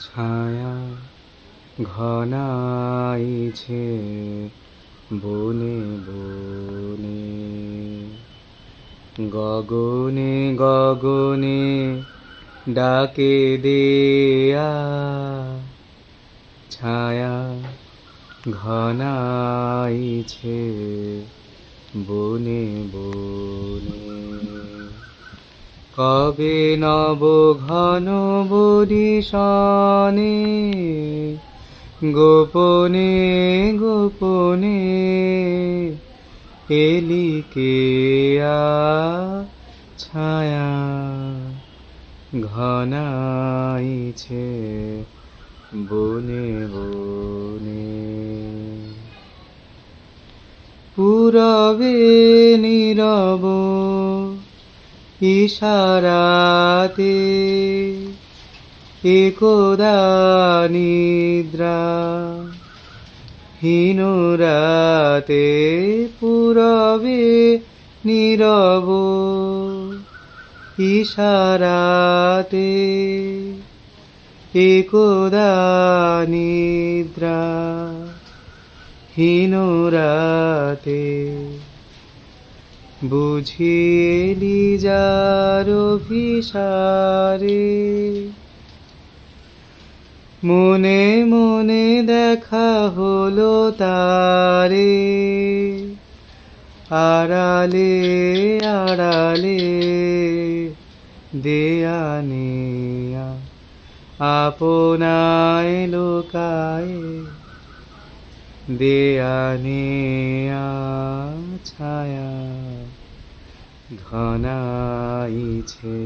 ছায়া ঘনাইছে বনে বনে। গগনে গগনে ডাকে দেয়া ছায়া ঘনাইছে বনে বনে। কবে নব ঘন বরিশনে গোপনে গোপনে এলিকে ছায়া ঘনাইছে বনে বনে। পুরবে নীরব ইশারাতে একদা নিদ্রা হীনরাতে পুরবে নীরব ইশারাতে। একদা নিদ্রা হীনরাতে বুঝিলি যার ভিসারে মনে মনে দেখা হলো তারে। আড়ালে আড়ালে দেয়া নেয়া আপনায় লোকায় দেয়া নেয়া ছায়া ঘনাইছে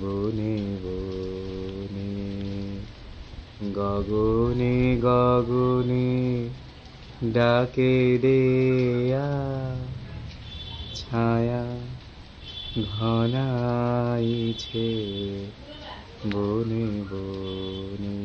বনে বনে গগনে গগনে ডাকে দেয়া ছায়া ঘনাইছে। বনে বনে